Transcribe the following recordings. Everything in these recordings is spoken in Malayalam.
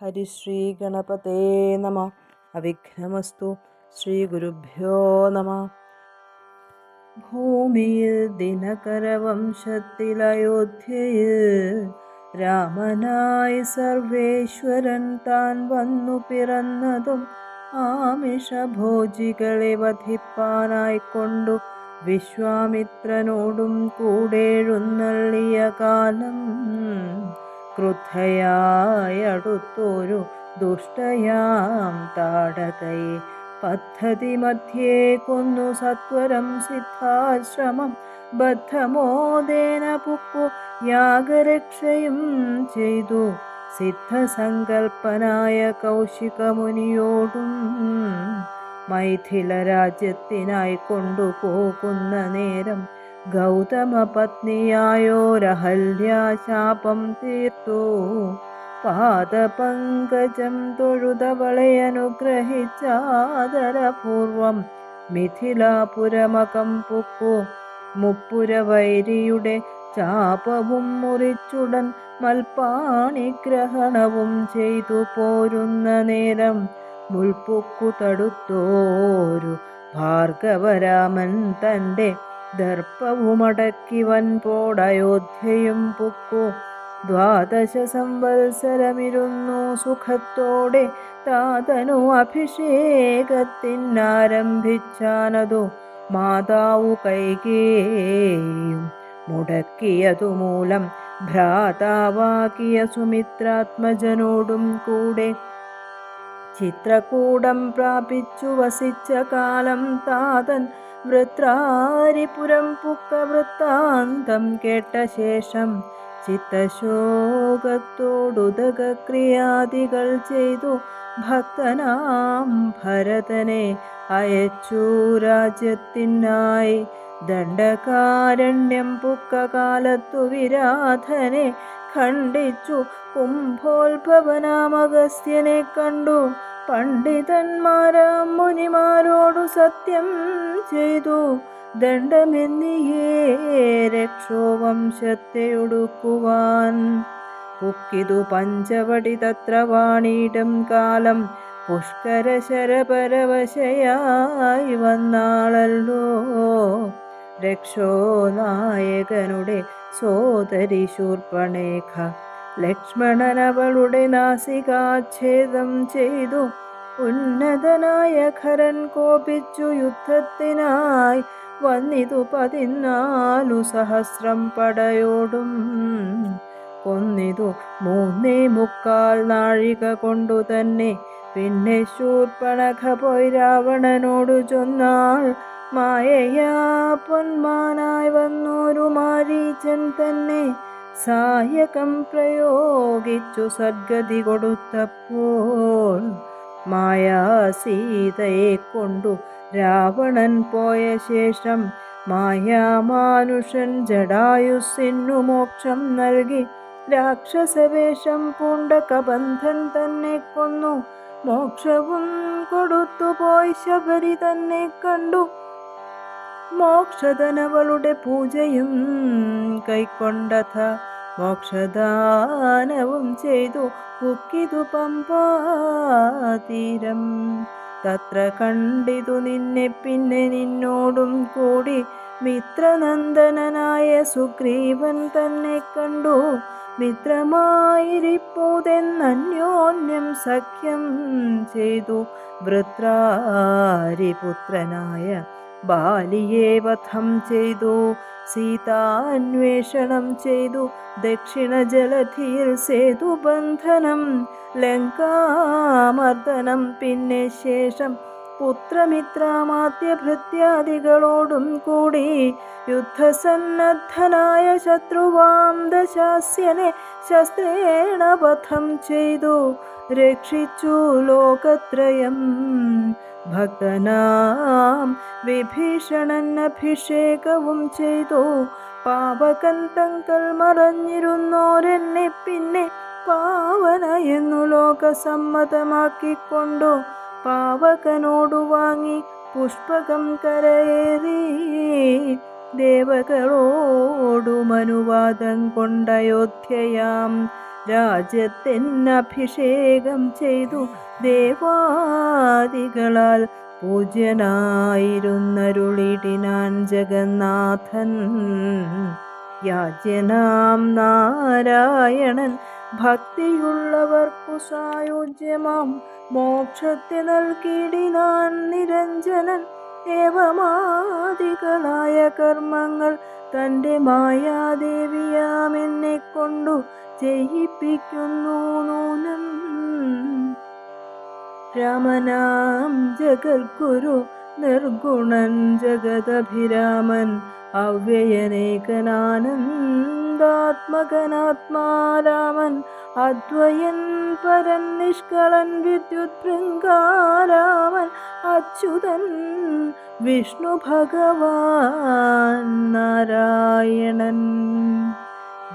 ഹരിശ്രീ ഗണപതേ നമ അവിഘ്നമസ്തു ശ്രീ ഗുരുഭ്യോ നമ ഭൂമിയിൽ ദിനകരവംശത്തിൽ അയോധ്യയിൽ രാമനായി സർവേശ്വരൻ താൻ വന്നു പിറന്നതും ആമിഷഭോജികളെ വധിപ്പാനായി കൊണ്ടു വിശ്വാമിത്രനോടും കൂടെഴുന്നള്ളിയ കാലം ക്രുദ്ധയായി അടുത്തൊരു ദുഷ്ടയാം താടകയെ പദ്ധതി മധ്യേ കൊന്നു സത്വരം സിദ്ധാശ്രമം. ബദ്ധമോദേന പുക്കു യാഗരക്ഷയും ചെയ്തു. സിദ്ധസങ്കൽപ്പനായ കൗശികമുനിയോടും മൈഥില രാജ്യത്തിനായി കൊണ്ടുപോകുന്ന നേരം ഗൗതമ പത്നിയായോരഹല്യാശാപം തീർത്തു. പാദപങ്കജം തൊഴുതവളെ അനുഗ്രഹിച്ചാദരപൂർവം മിഥിലാപുരമകം പുക്കു. മുപ്പുരവൈരിയുടെ ചാപവും മുറിച്ചുടൻ മൽപ്പാണിഗ്രഹണവും ചെയ്തു പോരുന്ന നേരം മുൾപ്പൊക്കു തടുത്തോരു ഭാർഗവരാമൻ തന്റെ ദർപ്പവുമടക്കി വൻപോടയോധ്യയും പൊക്കു. ദ്വാദശ സംവത്സരമിരുന്നു സുഖത്തോടെ താതനു അഭിഷേകത്തിനാരംഭിച്ചാനതു മാതാവു കൈകേയും. മുടക്കിയതുമൂലം ഭ്രാതാവാക്കിയ സുമിത്രാത്മജനോടും കൂടെ ചിത്രകൂടം പ്രാപിച്ചു വസിച്ച കാലം താതൻ വൃത്രാരിപുരം പുക്ക വൃത്താന്തം കേട്ട ശേഷം ചിത്തശോകത്തോടുതകക്രിയാദികൾ ചെയ്തു ഭക്തനാം ഭരതനെ അയച്ചു രാജ്യത്തിനായി. ദണ്ഡകാരണ്യം പുക്ക കാലത്തു വിരാധനെ ഖണ്ഡിച്ചു. കുംഭോത്ഭവനാമഗസ്ത്യനെ കണ്ടു. പണ്ഡിതന്മാരാം മുനിമാരോടു സത്യം ചെയ്തു. ദണ്ഡമെന്നിയേ രക്ഷോവംശത്തെയൊടുക്കുവാൻ. പുക്കിതു പഞ്ചവടി തത്ര വാണിയിടും കാലം പുഷ്കര ശരപരവശയായി വന്നാളല്ലോ. രക്ഷോ നായകനുടെ സോദരി ശൂർപ്പണേഖ ലക്ഷ്മണൻ അവളുടെ നാസികാച്ഛേദം ചെയ്തു. ഉന്നതനായ ഖരൻ കോപിച്ചു യുദ്ധത്തിനായി വന്നിതു പതിനാലു സഹസ്രം പടയോടും. കൊന്നിതു മൂന്നേ മുക്കാൽ നാഴിക കൊണ്ടു തന്നെ. പിന്നെ ശൂർപ്പണഖ പോയി രാവണനോടു ചൊന്നാൾ മായയാ പൊന്മാനായി വന്നൊരു മാരീച്ചൻ തന്നെ. സായകം പ്രയോഗിച്ചു സദ്ഗതി കൊടുത്തപ്പോൾ മായാ സീതയെ കൊണ്ടു രാവണൻ പോയ ശേഷം മായാമാനുഷൻ ജടായുസിനു മോക്ഷം നൽകി രാക്ഷസവേഷം പൂണ്ട കബന്ധൻ തന്നെ കൊന്നു. മോക്ഷവും കൊടുത്തു പോയി ശബരി തന്നെ കണ്ടു. മോക്ഷധനവളുടെ പൂജയും കൈക്കൊണ്ടഥ മോക്ഷദാനവും ചെയ്തു. കുക്കിതു പമ്പാതീരം തത്ര കണ്ടിതു നിന്നെ പിന്നെ നിന്നോടും കൂടി. മിത്രനന്ദനായ സുഗ്രീവൻ തന്നെ കണ്ടു. മിത്രമായിരിപ്പൂതെന്നന്യോന്യം സഖ്യം ചെയ്തു. വൃത്രാരിപുത്രനായ ബാലിയെ വധം ചെയ്തു സീതാന്വേഷണം ചെയ്തു ദക്ഷിണ ജലധിയിൽ സേതുബന്ധനം ലങ്കാമർദ്ദനം പിന്നെ ശേഷം പുത്രമിത്രാമാത്യഭൃത്യാദികളോടും കൂടി യുദ്ധസന്നദ്ധനായ ശത്രുവാം ദശാസ്യനെ ശസ്ത്രേണ വധം ചെയ്തു രക്ഷിച്ചു ലോകത്രയം. ഭക്തനാം വിഭീഷണൻ അഭിഷേകവും ചെയ്തു. പാവകൻ തങ്കൽ മറഞ്ഞിരുന്നോരെന്നെ പിന്നെ പാവന എന്നു ലോകസമ്മതമാക്കിക്കൊണ്ടു. പാവകനോടു വാങ്ങി പുഷ്പകം കരയേറി. ദേവകളോടും അനുവാദം കൊണ്ടയോധ്യയാം. രാജ്യത്തിനഭിഷേകം ചെയ്തു ദേവാദികളാൽ പൂജ്യനായിരുന്നരുളിടിനാൻ ജഗന്നാഥൻ. യാജ്യനാം നാരായണൻ ഭക്തിയുള്ളവർക്കു സായുജ്യമാം. മോക്ഷത്തെ നൽകിയിടിനാൻ നിരഞ്ജനൻ ഏവമാദികളായ കർമ്മങ്ങൾ തന്റെ മായാദേവിയാമെന്നെ കൊണ്ടു ചെയ്യിപ്പിക്കുന്നു നൂനം. രാമനാം ജഗദ്ഗുരു നിർഗുണൻ ജഗദഭിരാമൻ അവ്യയനേകനാനന്ദാത്മകനാത്മാരാമൻ അദ്വയൻ പരൻ നിഷ്കളൻ വിദ്യുത് ഭൃങ്കാരാമൻ അച്യുതൻ വിഷ്ണു ഭഗവാൻ നാരായണൻ.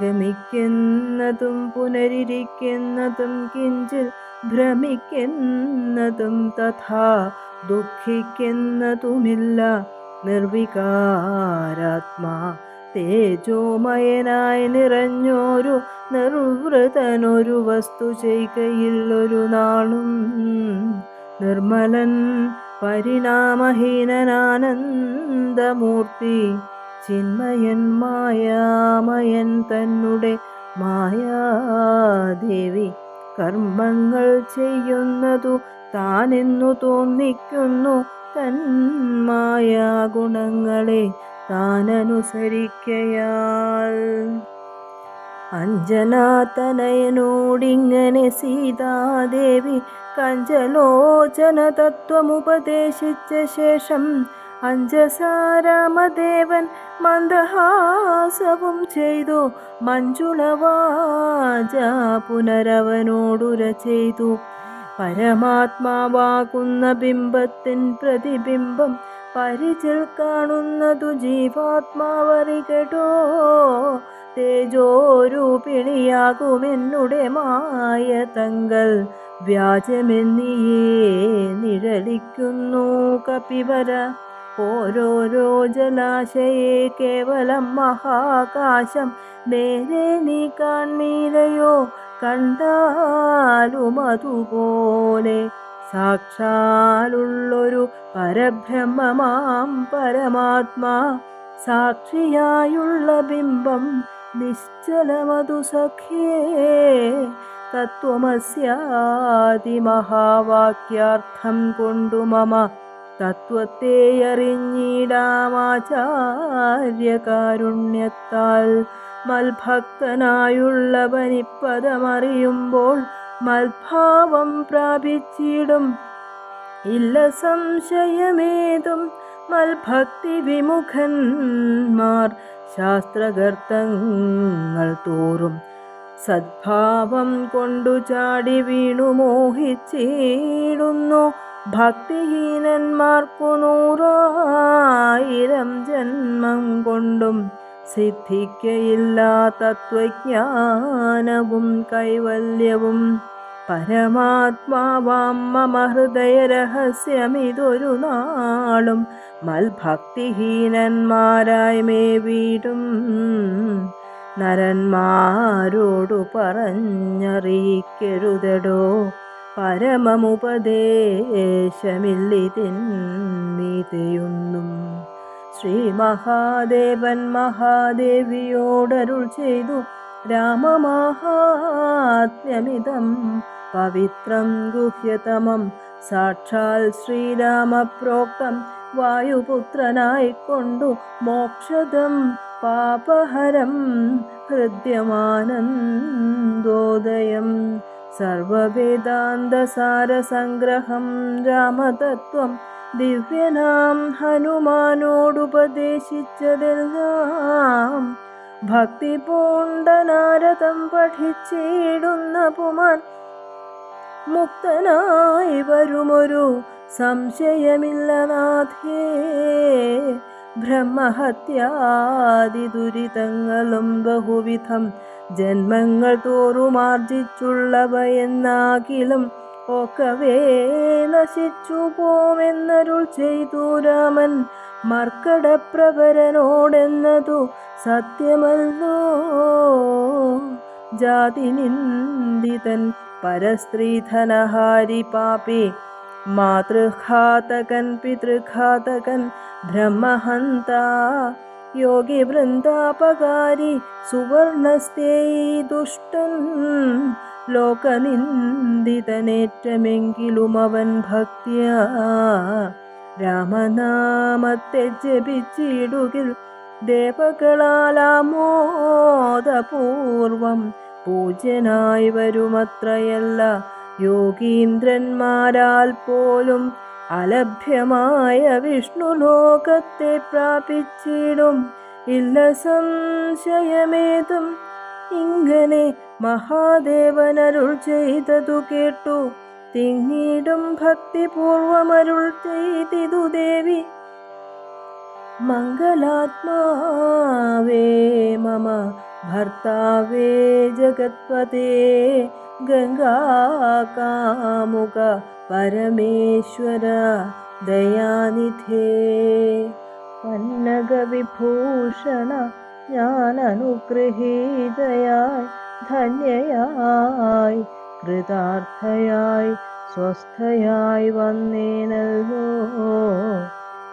ഗമിക്കുന്നതും പുനരിരിക്കുന്നതും കിഞ്ചിൽ ഭ്രമിക്കുന്നതും തഥാ ദുഃഖിക്കുന്നതുമില്ല. നിർവികാരാത്മാ തേജോമയനായി നിറഞ്ഞോരു നിർവൃതനൊരു വസ്തു ചെയ്കയിൽ ഒരു നാളും നിർമ്മലൻ പരിണാമഹീനനാനന്ദമൂർത്തി. ചിന്മയൻ മായാമയൻ തന്നെ മായാദേവി കർമ്മങ്ങൾ ചെയ്യുന്നതു താനെന്നു തോന്നിക്കുന്നു. തന്മായാ ഗുണങ്ങളെ താനനുസരിക്കയാൽ. അഞ്ജനാതനയനോടിങ്ങനെ സീതാദേവി കഞ്ചലോചന തത്വമുപദേശിച്ച ശേഷം അഞ്ജസാരാമദേവൻ മന്ദഹാസവും ചെയ്തു. മഞ്ജുളവാച പുനരവനോടുര ചെയ്തു. പരമാത്മാവാകുന്ന ബിംബത്തിൻ പ്രതിബിംബം പരിചിൽ കാണുന്നതു ജീവാത്മാവറികടോ. തേജോരൂപിണിയാകുമെന്നുടെ മായ തങ്ങൾ വ്യാജമെന്നിയേ നിഴലിക്കുന്നു കപിവര. ഓരോരോ ജലാശയെ കേവലം മഹാകാശം. നേരെ നീ കാൺമീലയോ കണ്ടാലും അതുപോലെ സാക്ഷാലുള്ളൊരു പരബ്രഹ്മമാം പരമാത്മാ. സാക്ഷിയായുള്ള ബിംബം നിശ്ചലമതു സഖ്യേ. തത്വമസ്യാതിമഹാവാക്യാർത്ഥം കൊണ്ടു മമ തത്വത്തെ അറിഞ്ഞിടാമാചാര്യകാരുണ്യത്താൽ മൽഭക്തനായുള്ളവനിപ്പദമറിയുമ്പോൾ മൽഭാവം പ്രാപിച്ചിടും. ഇല്ല സംശയമേതും മൽഭക്തി വിമുഖന്മാർ ശാസ്ത്രകർത്തങ്ങൾ തോറും. സദ്ഭാവം കൊണ്ടു ചാടി വീണു മോഹിച്ചിടുന്നു. ഭക്തിഹീനന്മാർക്കു നൂറായിരം ജന്മം കൊണ്ടും സിദ്ധിക്കയില്ല തത്വജ്ഞാനവും കൈവല്യവും. പരമാത്മാവാം മമ ഹൃദയ രഹസ്യമിതൊരു നാളും മൽഭക്തിഹീനന്മാരായി മേ വീടും നരന്മാരോടു പറഞ്ഞറിയിക്കരുതടോ. പരമമുപദേശമില്ലിതിന്മീതയൊന്നും ശ്രീ മഹാദേവൻ മഹാദേവിയോടരുൾ ചെയ്തു രാമമാഹാത്മ്യമിതം പവിത്രം ഗുഹ്യതമം സാക്ഷാൽ ശ്രീരാമപ്രോക്തം വായുപുത്രനായിക്കൊണ്ടു മോക്ഷദം പാപഹരം ഹൃദ്യമാനന്ദോദയം സർവവേദാന്തസാരസംഗ്രഹം രാമതത്വം ദിവ്യനാം ഹനുമാനോടുപദേശിച്ചതെല്ലാം. ഭക്തി പൂണ്ടനാരതം പഠിച്ചിടുന്ന പുമാൻ മുക്തനായി വരുമൊരു സംശയമില്ല നാഥേ. ബ്രഹ്മഹത്യാദി ദുരിതങ്ങളും ബഹുവിധം ജന്മങ്ങൾ തോറുമാർജിച്ചുള്ളവയെന്നാകിലും ഒക്കവേ നശിച്ചു പോമെന്നരുൾ ചെയ്തു രാമൻ മർക്കടപ്രവരനോടെന്നതു സത്യമല്ലോ. ജാതി നിന്ദിതൻ പരസ്ത്രീധനഹാരി പാപി മാതൃഘാതകൻ പിതൃഘാതകൻ ബ്രഹ്മഹന്ത യോഗി വൃന്ദാപകാരി സുവർണസ്തേയി ദുഷ്ടൻ. ലോകനിന്ദിതനേറ്റമെങ്കിലും അവൻ ഭക്തിയ. രാമനാമത്തെ ജപിച്ചിടുകിൽ ദേവകളാലാമോദപൂർവം പൂജ്യനായി വരുമത്രയല്ല. യോഗീന്ദ്രന്മാരാൽ പോലും അലഭ്യമായ വിഷ്ണുലോകത്തെ പ്രാപിച്ചിടും. ഇല്ല സംശയമേതും. ഇങ്ങനെ മഹാദേവനരുൾ ചെയ്തതു കേട്ടു. തിങ്ങിടും ഭക്തിപൂർവമരുൾ ചെയ്തിതു ദേവി. മംഗളാത്മാവേ മമ ഭർത്താവേ ജഗത്പതേ ഗംഗാകാമുക പരമേശ്വര ദയാനിധേ. പന്നഗവിഭൂഷണ ഞാൻ അനുഗ്രഹീതയായി ധന്യയായി. കൃതാർത്ഥയായി സ്വസ്ഥയായി നൽകോ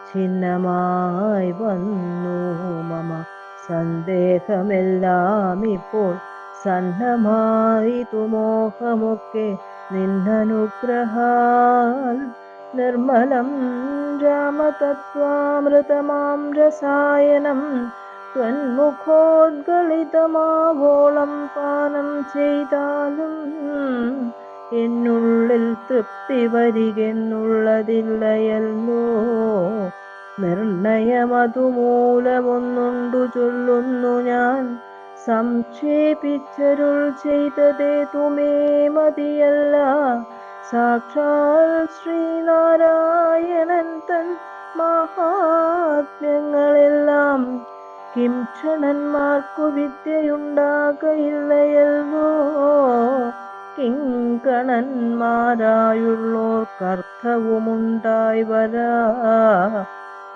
ഛിന്നമായി വന്നു മമ. സന്ദേഹമെല്ലാം ഇപ്പോൾ സന്നമായി തുമോഹമൊക്കെ നിന്നനുഗ്രഹാൽ നിർമ്മലം രാമതത്വാമൃതമാം രസായനം ത്വന്മുഖോദ്ഗളിതമാവോളം പാനം ചെയ്താലും എന്നുള്ളിൽ തൃപ്തി വരികെന്നുള്ളതില്ലയല്ലോ. നിർണയമതുമൂലമൊന്നുണ്ടു ചൊല്ലുന്നു ഞാൻ. സംക്ഷേപിച്ചരുൾ ചെയ്തതേ തുമേ മതിയല്ല. സാക്ഷാൽ ശ്രീനാരായണൻ തൻ മഹാത്മ്യങ്ങളെല്ലാം കിം ക്ഷണന്മാർക്കു വിദ്യയുണ്ടാകയില്ലയല്ലോ. കിങ്കണന്മാരായുള്ളോർക്കർത്ഥവുമുണ്ടായി വരാ.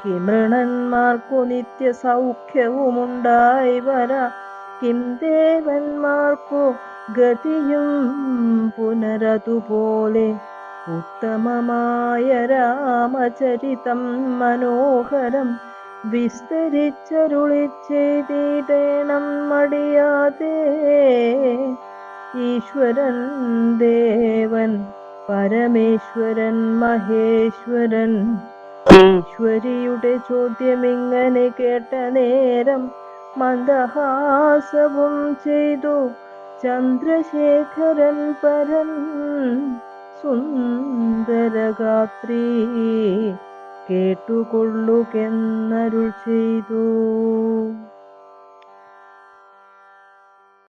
കിമൃണന്മാർക്കു നിത്യ സൗഖ്യവുമുണ്ടായി വരാ. കിം ഗതിയും പുനരതുപോലെ ഉത്തമമായ രാമചരിതം മനോഹരം വിസ്തരിച്ചരുളി ചെയ്തിടേണം മടിയാതെ. ഈശ്വരൻ ദേവൻ പരമേശ്വരൻ മഹേശ്വരൻ. ഈശ്വരിയുടെ ചോദ്യമിങ്ങനെ കേട്ട നേരം മന്ദഹാസവും ചെയ്തു. ചന്ദ്രശേഖരൻ പരൻ സുന്ദരഗാത്രി കേട്ടുകൊള്ളുകെന്നരുൾ ചെയ്തു.